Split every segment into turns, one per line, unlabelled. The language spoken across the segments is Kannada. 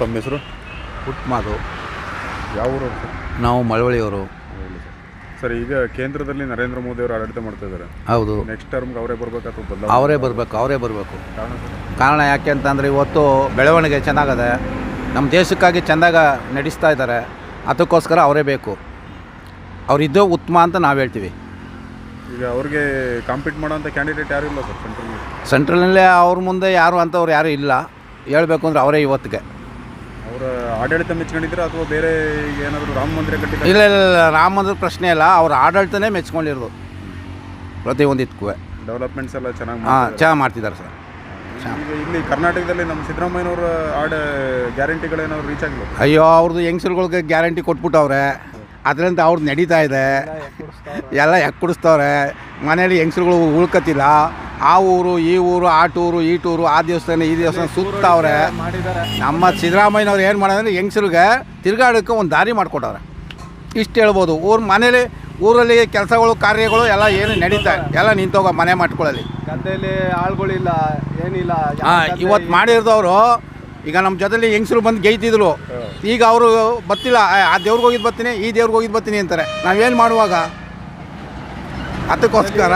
ತಮ್ಮ ಹೆಸರು
ಪುಟ್ಮಾಧು
ಯಾವ ಊರು
ನಾವು ಮಳವಳ್ಳಿಯವರು.
ಸರ್. ಈಗ ಕೇಂದ್ರದಲ್ಲಿ ನರೇಂದ್ರ ಮೋದಿ ಅವರು ಆಡಳಿತ ಮಾಡ್ತಾ ಇದ್ದಾರೆ.
ಹೌದು.
ನೆಕ್ಸ್ಟ್ ಟರ್ಮ್ಗೆ ಅವರೇ ಬರಬೇಕು ಅಥವಾ ಬದಲಾವಣೆ?
ಅವರೇ ಬರಬೇಕು ಅವರೇ ಬರಬೇಕು.
ಕಾರಣ
ಯಾಕೆ ಅಂತಂದರೆ ಇವತ್ತು ಬೆಳವಣಿಗೆ ಚೆನ್ನಾಗದೆ ನಮ್ಮ ದೇಶಕ್ಕಾಗಿ ಚೆಂದಾಗ ನಡೆಸ್ತಾ ಇದ್ದಾರೆ ಅದಕ್ಕೋಸ್ಕರ ಅವರೇ ಬೇಕು. ಅವರಿದ್ದು ಉತ್ತಮ ಅಂತ ನಾವು ಹೇಳ್ತೀವಿ.
ಈಗ ಅವ್ರಿಗೆ ಕಾಂಪೀಟ್ ಮಾಡೋಂಥ ಕ್ಯಾಂಡಿಡೇಟ್ ಯಾರು ಇಲ್ಲ ಸರ್ ಸೆಂಟ್ರಲ್
ಸೆಂಟ್ರಲ್ನಲ್ಲೇ ಅವ್ರ ಮುಂದೆ ಯಾರು ಅಂತವ್ರು ಯಾರೂ ಇಲ್ಲ. ಹೇಳಬೇಕು ಅಂದರೆ ಅವರೇ ಇವತ್ತಿಗೆ.
ಅವರ ಆಡಳಿತ ಮೆಚ್ಕೊಂಡಿದ್ರು ಅಥವಾ ಬೇರೆ ಈಗ ಏನಾದರೂ ರಾಮ ಮಂದಿರ ಕಟ್ಟಿ
ಇಲ್ಲ ಇಲ್ಲ ಇಲ್ಲ ರಾಮ ಮಂದಿರ ಪ್ರಶ್ನೆ ಇಲ್ಲ ಅವ್ರ ಆಡಳಿತನೇ ಮೆಚ್ಕೊಂಡಿರೋದು. ಪ್ರತಿಯೊಂದಿದ್ಕೂ
ಡೆವಲಪ್ಮೆಂಟ್ಸ್ ಎಲ್ಲ ಚೆನ್ನಾಗಿ
ಹಾಂ ಚೆನ್ನಾಗಿ ಮಾಡ್ತಿದ್ದಾರೆ ಸರ್.
ಈಗ ಇಲ್ಲಿ ಕರ್ನಾಟಕದಲ್ಲಿ ನಮ್ಮ ಸಿದ್ದರಾಮಯ್ಯನವರ ಆಡ ಗ್ಯಾರಂಟಿಗಳೇನಾದ್ರು ರೀಚ್ ಆಗಿಲ್ಲ?
ಅಯ್ಯೋ ಅವ್ರದ್ದು ಹೆಂಗಸ್ರುಗಳ್ಗೆ ಗ್ಯಾರಂಟಿ ಕೊಟ್ಬಿಟ್ಟವ್ರೆ. ಅದರಿಂದ ಅವ್ರು ನಡೀತಾ ಇದೆ. ಎಲ್ಲ ಯಾಕೆ ಕುಡಿಸ್ತವ್ರೆ ಮನೇಲಿ ಹೆಂಗಸ್ರುಗಳು ಉಳ್ಕತ್ತಿಲ್ಲ. ಆ ಊರು ಈ ಊರು ಆ ಟೂರು ಈ ಟೂರು ಆ ದೇವಸ್ಥಾನ ಈ ದೇವಸ್ಥಾನ ಸುತ್ತವ್ರೆ. ನಮ್ಮ ಸಿದ್ದರಾಮಯ್ಯನವ್ರು ಏನು ಮಾಡೋದಂದ್ರೆ ಹೆಂಗಸ್ರಿಗೆ ತಿರ್ಗಾಡೋಕ್ಕೆ ಒಂದು ದಾರಿ ಮಾಡಿಕೊಟ್ಟವ್ರೆ. ಇಷ್ಟು ಹೇಳ್ಬೋದು. ಊರ ಮನೇಲಿ ಊರಲ್ಲಿ ಕೆಲಸಗಳು ಕಾರ್ಯಗಳು ಎಲ್ಲ ಏನು ನಡೀತಾ ಎಲ್ಲ ನಿಂತೋಗ ಮನೆ ಮಾಡ್ಕೊಳ್ಳಲಿ
ಗದ್ದೆಯಲ್ಲಿ ಆಳ್ಗಳಿಲ್ಲ ಏನಿಲ್ಲ.
ಹಾಂ ಇವತ್ತು ಮಾಡಿರೋದವರು ಈಗ ನಮ್ಮ ಜೊತೆಲಿ ಹೆಂಗಸರು ಬಂದು ಗೆಯ್ತಿದ್ರು ಈಗ ಅವರು ಬತ್ತಿಲ್ಲ ಆ, ದೇವ್ರಿಗೆ ಹೋಗಿದ್ದು ಬರ್ತೀನಿ ಈ ದೇವ್ರಿಗೆ ಹೋಗಿದ್ದು ಬರ್ತೀನಿ ಅಂತಾರೆ. ನಾವೇನು ಮಾಡುವಾಗ? ಅದಕ್ಕೋಸ್ಕರ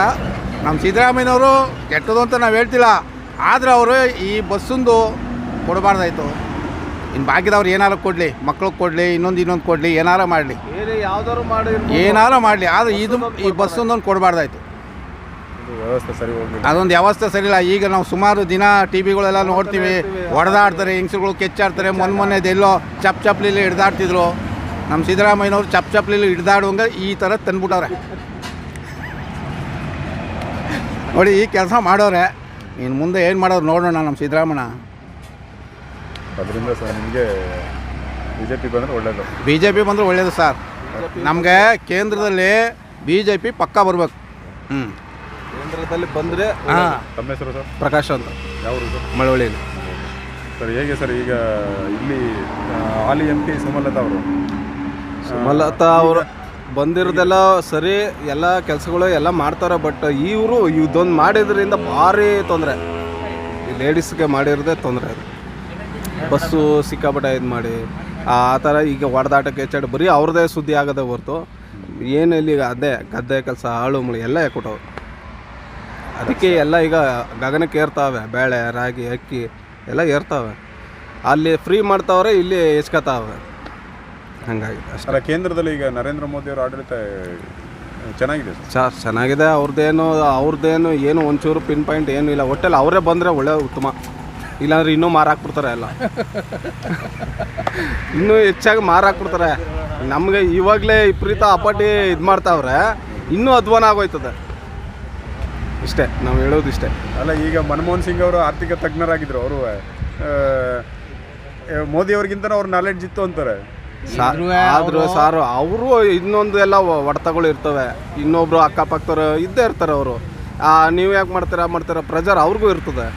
ನಮ್ಮ ಸಿದ್ದರಾಮಯ್ಯನವರು ಕೆಟ್ಟದು ಅಂತ ನಾವು ಹೇಳ್ತಿಲ್ಲ. ಆದರೆ ಅವರು ಈ ಬಸ್ಸೊಂದು ಕೊಡಬಾರ್ದಾಯ್ತು. ಇನ್ನು ಬಾಕಿದವ್ರು ಏನಾರು ಕೊಡಲಿ ಮಕ್ಳಿಗೆ ಕೊಡಲಿ ಇನ್ನೊಂದು ಇನ್ನೊಂದು ಕೊಡಲಿ ಏನಾರ ಮಾಡಲಿ. ಏನಾರ ಮಾಡಲಿ. ಆದರೆ ಇದು ಈ ಬಸ್ಸೊಂದೊಂದು ಕೊಡಬಾರ್ದಾಯ್ತು.
ವ್ಯವಸ್ಥೆ ಸರಿ ಇಲ್ಲ
ಅದೊಂದು ವ್ಯವಸ್ಥೆ ಸರಿಯಿಲ್ಲ ಈಗ ನಾವು ಸುಮಾರು ದಿನ ಟಿ ವಿಗಳೆಲ್ಲ ನೋಡ್ತೀವಿ. ಹೊಡೆದಾಡ್ತಾರೆ ಹೆಂಗ್ಸುಗಳು ಕೆಚ್ಚಾಡ್ತಾರೆ. ಮೊನ್ನೆ ಮೊನ್ನೆದು ಎಲ್ಲೋ ಚಪ್ ಚಪ್ಲಿಲಿ ಹಿಡ್ದಾಡ್ತಿದ್ರು. ನಮ್ಮ ಸಿದ್ದರಾಮಯ್ಯನವ್ರು ಚಪ್ ಚಪ್ಲಿಲಿ ಹಿಡ್ದಾಡುವಂಗೆ ಈ ಥರ ತಂದ್ಬಿಟ್ಟವ್ರೆ. ನೋಡಿ ಈ ಕೆಲಸ ಮಾಡೋರೆ. ಇನ್ನು ಮುಂದೆ ಏನು ಮಾಡೋರು ನೋಡೋಣ ನಮ್ಮ ಸಿದ್ದರಾಮಣ್ಣ
ಅದರಿಂದ ಸರ್ ನಿಮಗೆ ಬಿ ಜೆ ಪಿ ಬಂದರೆ ಒಳ್ಳೆಯದು
ಬಿ ಜೆ ಪಿ ಬಂದರೆ ಒಳ್ಳೆಯದು ಸರ್. ನಮಗೆ ಕೇಂದ್ರದಲ್ಲಿ ಬಿ ಜೆ ಪಿ ಪಕ್ಕ ಬರಬೇಕು. ಹ್ಞೂ
ಕೇಂದ್ರದಲ್ಲಿ ಬಂದ್ರೆ
ಹಾಂ.
ತಮ್ಮ ಹೆಸರು ಸರ್?
ಪ್ರಕಾಶ್ ಅಂತ.
ಯಾವ ಊರು
ಮಳವಳ್ಳಿ
ಸರ್ ಹೇಗೆ ಸರ್ ಈಗ ಇಲ್ಲಿ ಆಲಿ ಹಾಲಿ ಎಂ ಪಿ ಸುಮಲತಾ ಅವರು?
ಸುಮಲತಾ ಅವರು ಬಂದಿರೋದೆಲ್ಲ ಸರಿ ಎಲ್ಲ ಕೆಲಸಗಳು ಎಲ್ಲ ಮಾಡ್ತಾರೆ ಬಟ್ ಇವರು ಇದೊಂದು ಮಾಡಿದ್ರಿಂದ ಭಾರಿ ತೊಂದರೆ. ಈ ಲೇಡೀಸ್ಗೆ ಮಾಡಿರೋದೇ ತೊಂದರೆ ಅದು. ಬಸ್ಸು ಸಿಕ್ಕಾಪಟ್ಟೆ ಇದು ಮಾಡಿ ಆ ಥರ ಈಗ ಹೊಡೆದಾಟಕ್ಕೆ ಹೆಚ್ಚಾಡಿ ಬರೀ ಅವ್ರದ್ದೇ ಸುದ್ದಿ ಆಗದೆ ಹೊರ್ತು ಏನು ಇಲ್ಲಿ ಅದೇ ಗದ್ದೆ ಕೆಲಸ ಆಳು ಮುಳಿ ಎಲ್ಲ ಕೊಟ್ಟವು ಅದಕ್ಕೆ ಎಲ್ಲ ಈಗ ಗಗನಕ್ಕೆ ಏರ್ತಾವೆ ಬೇಳೆ ರಾಗಿ ಅಕ್ಕಿ ಎಲ್ಲ ಏರ್ತಾವೆ. ಅಲ್ಲಿ ಫ್ರೀ ಮಾಡ್ತಾವ್ರೆ ಇಲ್ಲಿ ಹೆಚ್ಕತಾವೆ ಹಂಗಾಗಿ ಅಷ್ಟೇ.
ಅಲ್ಲ ಕೇಂದ್ರದಲ್ಲಿ ಈಗ ನರೇಂದ್ರ ಮೋದಿ ಅವರ ಆಡಳಿತ ಚೆನ್ನಾಗಿದೆ ಸರ್
ಚೆನ್ನಾಗಿದೆ. ಅವ್ರದ್ದೇನು ಅವ್ರದ್ದೇನು ಏನು ಒಂಚೂರು ಪಿನ್ ಪಾಯಿಂಟ್ ಏನೂ ಇಲ್ಲ. ಒಟ್ಟಲ್ಲಿ ಅವರೇ ಬಂದರೆ ಒಳ್ಳೆ ಉತ್ತಮ. ಇಲ್ಲಾಂದ್ರೆ ಇನ್ನೂ ಮಾರಾಕ್ಬಿಡ್ತಾರೆ ಎಲ್ಲ. ಇನ್ನೂ ಹೆಚ್ಚಾಗಿ ಮಾರಾಕ್ಬಿಡ್ತಾರೆ ನಮಗೆ ಇವಾಗಲೇ ವಿಪರೀತ ಅಪಾಟಿ ಇದು ಮಾಡ್ತಾವ್ರೆ. ಇನ್ನೂ ಅಧ್ವಾನ ಆಗೋಯ್ತದೆ. ಇಷ್ಟೇ ನಾವು ಹೇಳೋದು ಇಷ್ಟೇ.
ಅಲ್ಲ ಈಗ ಮನಮೋಹನ್ ಸಿಂಗ್ ಅವರು ಆರ್ಥಿಕ ತಜ್ಞರಾಗಿದ್ರು ಅವರು ಮೋದಿ ಅವ್ರಿಗಿಂತ ಅವ್ರ ನಾಲೆಡ್ಜ್ ಇತ್ತು ಅಂತಾರೆ.
ಆದರೂ ಸಾರು ಅವರು ಇನ್ನೊಂದು ಎಲ್ಲ ಒಡತಗಳು ಇರ್ತವೆ. ಇನ್ನೊಬ್ರು ಅಕ್ಕಪಕ್ಕದವ್ರು ಇದ್ದೇ ಇರ್ತಾರೆ ಅವರು. ನೀವು ಯಾಕೆ ಮಾಡ್ತೀರಾ ಮಾಡ್ತೀರಾ ಪ್ರೆಜರ್ ಅವ್ರಿಗೂ ಇರ್ತದೆ.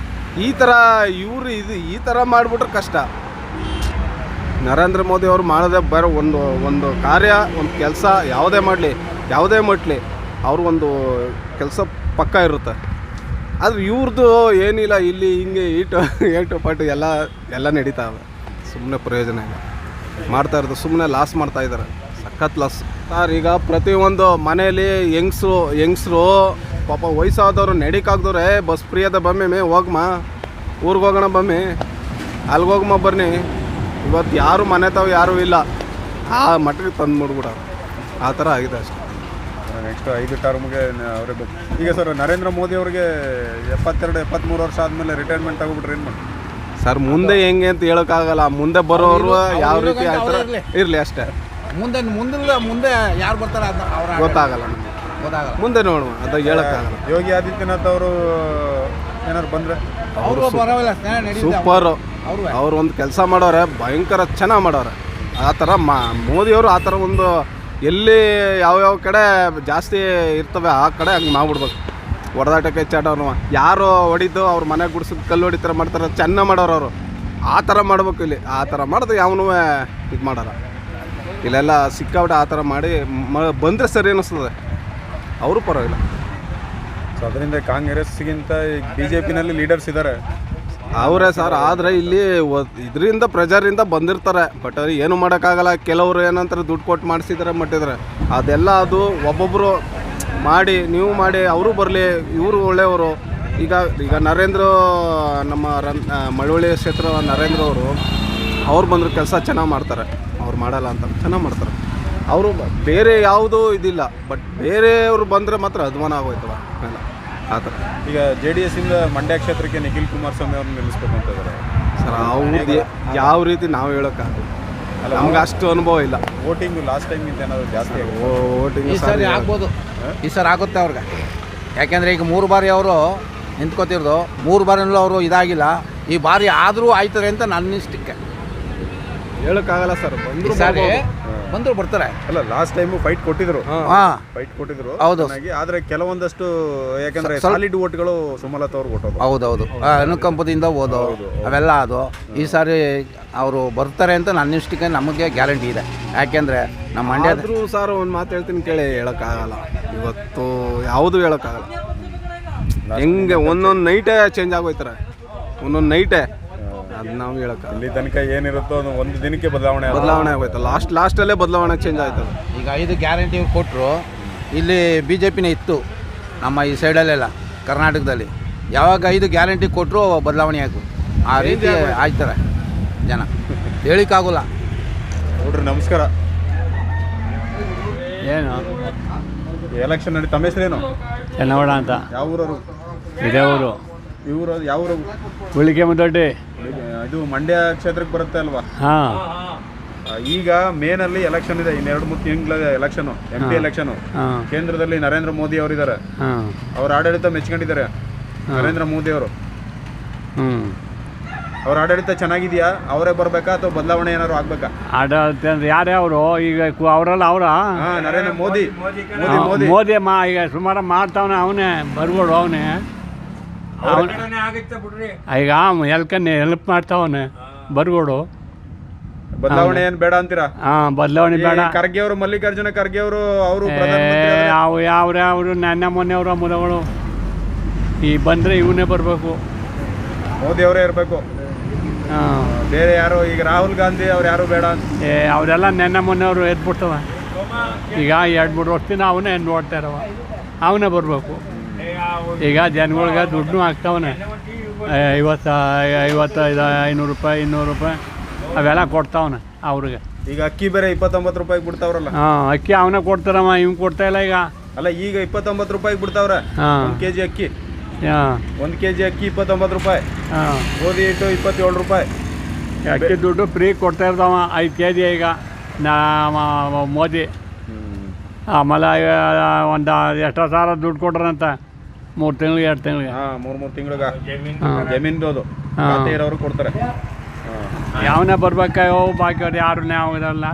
ಈ ಥರ ಇವರು ಇದು ಈ ಥರ ಮಾಡಿಬಿಟ್ರೆ ಕಷ್ಟ. ನರೇಂದ್ರ ಮೋದಿ ಅವರು ಮಾಡೋದೇ ಬರೋ ಒಂದು ಒಂದು ಕಾರ್ಯ ಒಂದು ಕೆಲಸ ಯಾವುದೇ ಮಾಡಲಿ ಯಾವುದೇ ಮಟ್ಲಿ. ಅವ್ರಿಗೊಂದು ಕೆಲಸ ಪಕ್ಕ ಇರುತ್ತೆ. ಆದರೆ ಇವ್ರದ್ದು ಏನಿಲ್ಲ, ಇಲ್ಲಿ ಹಿಂಗೆ ಈಟು, ಏಟು, ಪಾಟು ಎಲ್ಲ ಎಲ್ಲ ನಡೀತಾವೆ ಸುಮ್ಮನೆ ಪ್ರಯೋಜನ ಇಲ್ಲ. ಮಾಡ್ತಾ ಇರೋದು ಸುಮ್ಮನೆ ಲಾಸ್ ಮಾಡ್ತಾ ಇದ್ದಾರೆ ಸಖತ್ ಲಾಸ್ ಸರ್, ಈಗ ಪ್ರತಿಯೊಂದು ಮನೆಯಲ್ಲಿ ಹೆಂಗ್ಸ್ರು ಹೆಂಗ್ಸ್ರು ಪಾಪ ವಯಸ್ಸಾದವರು, ನಡಿಕಾಗ್ದವ್ರೆ, ಬಸ್ ಫ್ರೀ ಅದ ಬಮ್ಮಿ ಮೇ ಹೋಗಮ್ಮ ಊರಿಗೆ ಹೋಗೋಣ ಬಮ್ಮಿ. ಅಲ್ಲಿಗೆ ಹೋಗಮ್ಮ ಬರ್ನಿ. ಇವತ್ತು ಯಾರು ಮನೆ ತಾವ ಯಾರೂ ಇಲ್ಲ. ಆ ಮಟ್ಟಿಗೆ ತಂದು ಆ ಥರ ಆಗಿದೆ ಅಷ್ಟೇ.
ನೆಕ್ಸ್ಟ್ ಐದು ಟರ್ಮ್ಗೆ ಅವರೇ ಬೇಕು ಈಗ ಸರ್ ನರೇಂದ್ರ ಮೋದಿ ಅವರಿಗೆ ಎಪ್ಪತ್ತೆರಡು ಎಪ್ಪತ್ತ್ಮೂರು ವರ್ಷ ಆದಮೇಲೆ ರಿಟೈರ್ಮೆಂಟ್ ತಗೊಬಿಟ್ರೆ ಏನು ಮಾಡಿ
ಸರ್ ಮುಂದೆ ಹೆಂಗೆ ಅಂತ ಹೇಳೋಕ್ಕಾಗಲ್ಲ ಮುಂದೆ ಬರೋರು ಯಾವ ರೀತಿ ಆಯ್ತಾರ ಇರಲಿ. ಅಷ್ಟೇ.
ಮುಂದೆ ಮುಂದಿಲ್ಲ ಮುಂದೆ ಯಾರು ಬರ್ತಾರೆ ಅದು ಅವ್ರ
ಗೊತ್ತಾಗಲ್ಲ
ಗೊತ್ತಾಗಲ್ಲ.
ಮುಂದೆ ನೋಡುವ ಅದು ಹೇಳೋಕ್ಕಾಗಲ್ಲ
ಯೋಗಿ ಆದಿತ್ಯನಾಥ್ ಅವರು ಏನಾದ್ರು ಬಂದರೆ?
ಅವರು ಬರೋಲ್ಲ
ಸೂಪರು.
ಅವರು
ಅವ್ರು ಒಂದು ಕೆಲಸ ಮಾಡೋರೆ ಭಯಂಕರ ಚೆನ್ನಾಗಿ ಮಾಡೋರೆ. ಆ ಥರ ಮಾ ಮೋದಿಯವರು ಆ ಥರ ಒಂದು ಎಲ್ಲಿ ಯಾವ್ಯಾವ ಕಡೆ ಜಾಸ್ತಿ ಇರ್ತವೆ ಆ ಕಡೆ ಹಂಗೆ ಮಾಡ್ಬಿಡ್ಬೇಕು. ಹೊಡೆದಾಟಕ್ಕೆ ಹೆಚ್ಚಾಟವ್ರು ಯಾರು ಹೊಡಿದ್ದು ಅವ್ರ ಮನೆ ಗುಡ್ಸಿದ್ ಕಲ್ಲು ಹೊಡಿತಾರೆ ಮಾಡ್ತಾರೆ ಚೆನ್ನಾಗಿ ಮಾಡೋರು ಅವರು. ಆ ಥರ ಮಾಡ್ಬೇಕು ಇಲ್ಲಿ. ಆ ಥರ ಮಾಡಿದ್ರೆ ಯಾವನೂ ಇದು ಮಾಡೋಲ್ಲ. ಇಲ್ಲೆಲ್ಲ ಸಿಕ್ಕಾಬಿಟ್ಟು ಆ ಥರ ಮಾಡಿ ಮ, ಬಂದರೆ ಸರಿ ಅನ್ನಿಸ್ತದೆ ಅವರು ಪರವಾಗಿಲ್ಲ.
ಸೊ ಅದರಿಂದ ಕಾಂಗ್ರೆಸ್ಗಿಂತ ಈಗ ಬಿ ಜೆ ಪಿನಲ್ಲಿ ಲೀಡರ್ಸ್ ಇದ್ದಾರೆ
ಅವರೇ ಸರ್, ಆದರೆ ಇಲ್ಲಿ ಇದರಿಂದ ಪ್ರೆಜರಿಂದ ಬಂದಿರ್ತಾರೆ. ಬಟ್ ಅವ್ರಿಗೆ ಏನು ಮಾಡೋಕ್ಕಾಗಲ್ಲ. ಕೆಲವರು ಏನಂತಾರೆ, ದುಡ್ಡು ಕೊಟ್ಟು ಮಾಡಿಸಿದ್ದಾರೆ ಮಟ್ಟಿದ್ರೆ. ಅದೆಲ್ಲ ಅದು ಒಬ್ಬೊಬ್ಬರು ಮಾಡಿ, ನೀವು ಮಾಡಿ, ಅವರು ಬರಲಿ, ಇವರು ಒಳ್ಳೆಯವರು. ಈಗ ಈಗ ನರೇಂದ್ರ, ನಮ್ಮ ರನ್ ಮಳವಳ್ಳಿ ಕ್ಷೇತ್ರ ನರೇಂದ್ರ ಅವರು, ಅವ್ರು ಬಂದರು ಕೆಲಸ ಚೆನ್ನಾಗಿ ಮಾಡ್ತಾರೆ. ಅವ್ರು ಮಾಡಲ್ಲ ಅಂತ ಚೆನ್ನಾಗಿ ಮಾಡ್ತಾರೆ. ಅವರು ಬೇರೆ ಯಾವುದೂ ಇದಿಲ್ಲ. ಬಟ್ ಬೇರೆಯವರು ಬಂದರೆ ಮಾತ್ರ ಅಧ್ವಾನ ಆಗೋಯ್ತವ ಆ ಥರ.
ಈಗ ಜೆ ಡಿ ಎಸ್ ಇಂದ ಮಂಡ್ಯ ಕ್ಷೇತ್ರಕ್ಕೆ ನಿಖಿಲ್ ಕುಮಾರಸ್ವಾಮಿ ಅವ್ರನ್ನ ನಿಲ್ಲಿಸ್ಬೇಕು ಅಂತ ಇದ್ದಾರೆ
ಸರ್ ಅವ್ರದ್ದು ಯಾವ ರೀತಿ ನಾವು ಹೇಳೋಕ್ಕಾಗಲ್ಲ. ನಮ್ಗೆ ಅಷ್ಟು ಅನುಭವ ಇಲ್ಲ.
ವೋಟಿಂಗ್ ಲಾಸ್ಟ್ ಟೈಮ್ ಇಂದ ಏನಾದ್ರು ಜಾಸ್ತಿ ಆಗಿದೆ?
ವೋಟಿಂಗ್
ಈ ಸರಿ ಆಗ್ಬೋದು. ಈ ಸರಿ ಆಗುತ್ತೆ ಅವ್ರಿಗೆ. ಯಾಕೆಂದರೆ ಈಗ ಮೂರು ಬಾರಿ ಅವರು ನಿಂತ್ಕೋತಿರೋದು. ಮೂರು ಬಾರಿನೂ ಅವರು ಇದಾಗಿಲ್ಲ. ಈ ಬಾರಿ ಆದರೂ ಆಯ್ತದೆ ಅಂತ ನನ್ನ ಇಷ್ಟಕ್ಕೆ.
ಹೇಳೋಕ್ಕಾಗಲ್ಲ ಸರ್
ಈ
ಬಂದ್ರು
ಸಾರಿ ಬಂದರು ಬರ್ತಾರೆ.
ಅಲ್ಲ ಲಾಸ್ಟ್ ಟೈಮು ಫೈಟ್ ಕೊಟ್ಟಿದ್ರು.
ಹಾಂ.
ಫೈಟ್ ಕೊಟ್ಟಿದ್ರು.
ಹೌದು.
ಆದ್ರೆ ಕೆಲವೊಂದಷ್ಟು ಯಾಕಂದ್ರೆ ಸಾಲಿಡ್ ಓಟ್ಗಳು ಸುಮಲತಾ ಅವ್ರಿಗೆ ಕೊಟ್ಟೋದು
ಹೌದೌದು. ಅನುಕಂಪದಿಂದ ಓದೋ ಅವೆಲ್ಲ ಅದು. ಈ ಸಾರಿ ಅವರು ಬರ್ತಾರೆ ಅಂತ ನನ್ನ ಇಷ್ಟಕ್ಕೆ ನಮಗೆ ಗ್ಯಾರಂಟಿ ಇದೆ. ಯಾಕೆಂದ್ರೆ ನಮ್ಮ ಮಂಡ್ಯ
ಸಾರ್ ಸರ್ ಒಂದು ಮಾತು ಹೇಳ್ತೀನಿ ಕೇಳಿ ಹೇಳೋಕ್ಕಾಗಲ್ಲ. ಇವತ್ತು ಯಾವುದು ಹೇಳೋಕ್ಕಾಗಲ್ಲ. ಹೆಂಗೆ ಒಂದೊಂದು ನೈಟೇ ಚೇಂಜ್ ಆಗೋಯ್ತಾರೆ. ಒಂದೊಂದು ನೈಟೇ ಅದು ನಾವು ಹೇಳೋಕ್ಕಾಗಲ್ಲ
ಅಲ್ಲಿ ತನಕ ಏನಿರುತ್ತೋ ಅದು ಒಂದು ದಿನಕ್ಕೆ ಬದಲಾವಣೆ ಆಗುತ್ತೆ.
ಬದಲಾವಣೆ ಆಗೋಯ್ತು ಲಾಸ್ಟ್ ಲಾಸ್ಟಲ್ಲೇ ಬದಲಾವಣೆ ಚೇಂಜ್ ಆಯ್ತದೆ
ಈಗ ಐದು ಗ್ಯಾರಂಟಿ ಕೊಟ್ಟರು ಇಲ್ಲಿ ಬಿ ಜೆ ಪಿನೇ ಇತ್ತು ನಮ್ಮ ಈ ಸೈಡಲ್ಲೆಲ್ಲ ಕರ್ನಾಟಕದಲ್ಲಿ. ಯಾವಾಗ ಐದು ಗ್ಯಾರಂಟಿ ಕೊಟ್ಟರು ಬದಲಾವಣೆ ಆಯ್ತು. ಆ ರೀತಿ ಆಯ್ತಾರೆ ಜನ. ಹೇಳಿಕ್ಕಾಗಲ್ಲ.
ನೋಡ್ರಿ ನಮಸ್ಕಾರ.
ಏನು?
ಎಲೆಕ್ಷನ್ ನಡೀತು ತಮ್ಮ ಹೆಸರೇನು?
ಚೆನ್ನವಡ ಅಂತ.
ಯಾವ ಊರವರು
ಇದೇ ಊರು.
ಇವರು ಯಾವ ಊರು
ಉಳಿಕೆ ಮುದ್ದೊಡ್ಡಿ
ಇದು ಮಂಡ್ಯ ಕ್ಷೇತ್ರಕ್ಕೆ ಬರುತ್ತೆ ಅಲ್ವಾ? ಈಗ ಮೇನ್ ಮೇನಲ್ಲಿ ಎಲೆಕ್ಷನ್ ಇದೆ ಇನ್ನೆರಡು ಮೂರು ತಿಂಗಳ ಎಲೆಕ್ಷನ್ ಎಂ ಪಿ ಎಲೆಕ್ಷನ್
ಹಾಂ.
ಕೇಂದ್ರದಲ್ಲಿ ನರೇಂದ್ರ ಮೋದಿ ಅವರಿದ್ದಾರೆ.
ಹಾಂ.
ಅವ್ರ ಆಡಳಿತ ಮೆಚ್ಕೊಂಡಿದ್ದಾರೆ ನರೇಂದ್ರ ಮೋದಿ ಅವರು.
ಹ್ಞೂ
ಅವ್ರ ಆಡಳಿತ ಚೆನ್ನಾಗಿದೆಯಾ? ಅವರೇ ಬರ್ಬೇಕಾ ಅಥವಾ ಬದಲಾವಣೆ ಏನಾದ್ರು ಆಗ್ಬೇಕಾ?
ಆಡಳಿತ ಅಂದ್ರೆ ಯಾರ್ಯಾವರು ಈಗ ಅವರಲ್ಲ ಅವರೆಲ್ಲ ಅವರ?
ಹಾ ನರೇಂದ್ರ ಮೋದಿ. ಮೋದಿ ಮೋದಿ.
ಮೋದಿ ಮಾ ಈಗ ಸುಮಾರು ಮಾಡ್ತಾವನೆ ಅವನೇ ಬರ್ಬೋದು ಅವನೇ. ಈಗ ಎಲ್ಕನ್ನೇ ಹೆಲ್ಪ್ ಮಾಡ್ತಾವನೆ ಬರ್ಬೋಡು
ಬದಲಾವಣೆ ಏನ್ ಬೇಡ ಅಂತೀರಾ?
ಹಾಂ ಬದಲಾವಣೆ ಬೇಡ.
ಖರ್ಗೆ ಅವರು ಮಲ್ಲಿಕಾರ್ಜುನ ಖರ್ಗೆ ಅವರು ಅವರು
ಯಾವ ಯಾವ ಅವರು ನನ್ನ ಮೊನ್ನೆಯವರ ಮೂಲಗಳು. ಈ ಬಂದ್ರೆ ಇವನೇ ಬರಬೇಕು.
ಮೋದಿ ಅವರೇ ಇರಬೇಕು.
ಹಾಂ.
ಬೇರೆ ಯಾರು ಈಗ ರಾಹುಲ್ ಗಾಂಧಿ ಅವ್ರು ಯಾರು ಬೇಡ ಅಂತ?
ಏ ಅವರೆಲ್ಲ ನೆನ್ನೆ ಮೊನ್ನೆಯವರು ಎದ್ಬಿಡ್ತವ. ಈಗ ಎರಡು ಮೂರು ವರ್ಷದಿಂದ ಅವನೇ ನೋಡ್ತಾ ಇರವ. ಅವನೇ ಬರಬೇಕು. ಈಗ ಜನಗಳ್ಗೆ ದುಡ್ಡು ಹಾಕ್ತಾವನೆ. ಐವತ್ತು ಐವತ್ತು ಐದು ಐನೂರು ರೂಪಾಯಿ ಇನ್ನೂರು ರೂಪಾಯಿ ಅವೆಲ್ಲ ಕೊಡ್ತಾವನೆ ಅವ್ರಿಗೆ.
ಈಗ ಅಕ್ಕಿ ಬೇರೆ ಇಪ್ಪತ್ತೊಂಬತ್ತು ರೂಪಾಯಿ ಬಿಡ್ತಾವ್ರಲ್ಲ.
ಹಾಂ ಅಕ್ಕಿ ಅವನ ಕೊಡ್ತಾರಮ್ಮ ಇವ್ನು ಕೊಡ್ತಾ ಇಲ್ಲ ಈಗ.
ಅಲ್ಲ ಈಗ ಇಪ್ಪತ್ತೊಂಬತ್ತು ರೂಪಾಯಿ ಬಿಡ್ತಾವ್ರ?
ಹಾಂ.
ಕೆ ಜಿ ಅಕ್ಕಿ.
ಹಾಂ.
ಕೆ ಜಿ ಅಕ್ಕಿ ಇಪ್ಪತ್ತೊಂಬತ್ತು ರೂಪಾಯಿ.
ಹಾಂ.
ಗೋಧಿ ಇಟ್ಟು ಇಪ್ಪತ್ತೇಳು ರೂಪಾಯಿ.
ಅಕ್ಕಿ ದುಡ್ಡು ಫ್ರೀ ಕೊಡ್ತಾ ಇರ್ತಾವ ಐದು ಕೆ ಜಿ ಈಗ. ನಾ ಮೋದಿ. ಆಮೇಲೆ ಒಂದು ಎಷ್ಟೋ ಸಾವಿರ ದುಡ್ಡು ಕೊಟ್ರಂತ. ಮೂರು ತಿಂಗಳಿಗೆ ಎರಡು ತಿಂಗಳಿಗೆ
ಹಾ ಮೂರ್ ಮೂರ್ ತಿಂಗಳಿಗೆ?
ಹಾಂ.
ಜಮೀನ್ದು ಅದು. ಖಾತೆ ಇರೋರು ಕೊಡ್ತಾರೆ.
ಯಾವನೇ ಬರ್ಬೇಕಾಯೋ ಬಾಕಿ ಅವ್ರು ಯಾರು ನಾವು ಇರಲ್ಲ